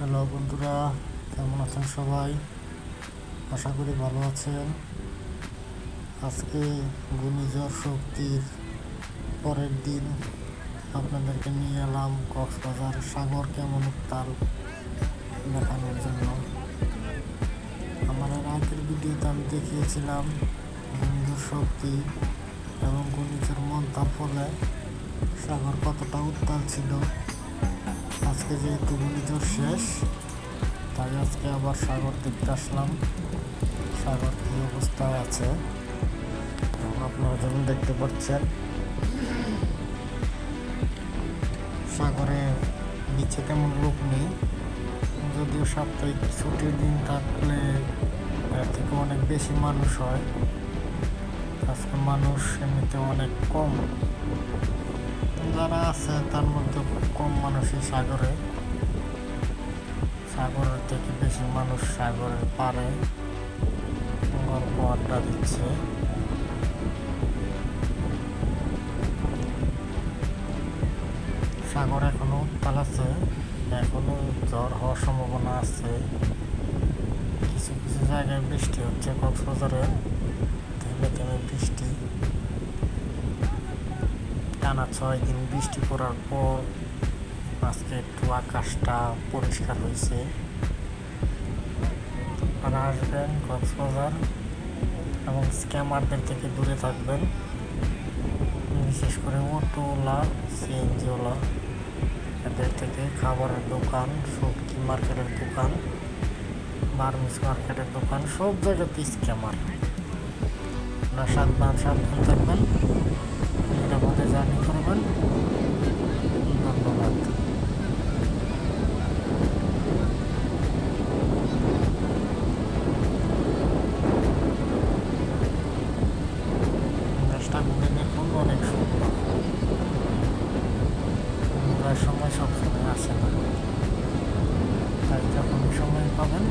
Hello বন্ধুরা, কেমন আছেন সবাই? আশা করি ভালো আছেন। আজকে ঘূর্ণিঝড় শক্তির পরের দিন আপনাদেরকে নিয়ে এলাম কক্সবাজার সাগর কেমন উত্তাল দেখানোর জন্য। আমার আগের ভিডিওতে আমি দেখিয়েছিলাম ঘূর্ণিঝড় শক্তি এবং ঘূর্ণিঝড় মন্থার ফলে সাগর কতটা উত্তাল ছিল। আজকে যেহেতু ঘূর্ণিঝড় শেষ, তাই আজকে আবার সাগর দেখতে আসলাম। সাগর কী অবস্থায় আছে? আপনারা যেমন দেখতে পাচ্ছেন, সাগরে নিচে তেমন লোক নেই। যদিও সাপ্তাহিক ছুটির দিন থাকলে এর থেকে অনেক বেশি মানুষ হয়। আজকে মানুষ এমনিতে অনেক কম। যারা আছে, তার মধ্যে খুব কম মানুষই সাগরে। সাগরের থেকে বেশি মানুষ সাগরের পারে। গল্প আড্ডা দিচ্ছে। সাগর এখনও উত্তাল আছে। এখনও জ্বর হওয়ার সম্ভাবনা আছে। কিছু কিছু জায়গায় বৃষ্টি হচ্ছে কক্সবাজারে। থেমে বৃষ্টি। টানা ছয় দিন বৃষ্টি পড়ার পর আজকে একটু আকাশটা পরিষ্কার হয়েছে। আপনারা আসবেন কক্সবাজার এবং স্ক্যামারদের থেকে দূরে থাকবেন। বিশেষ করে অটোওয়ালা, সিএনজিওয়ালা, এদের থেকে খাবারের দোকান, সবজি মার্কেটের দোকান বার্মিস মার্কেটের দোকান, সব জায়গাতে স্ক্যামার। আপনারা সাবধান সাবধান থাকবেন। জার্নি করবেন ধন্যবাদ। দেশটা ঘুরে দেখুন অনেক সুন্দর। ঘোরার সময় সবসময় আসে না। তাই যখন সময় পাবেন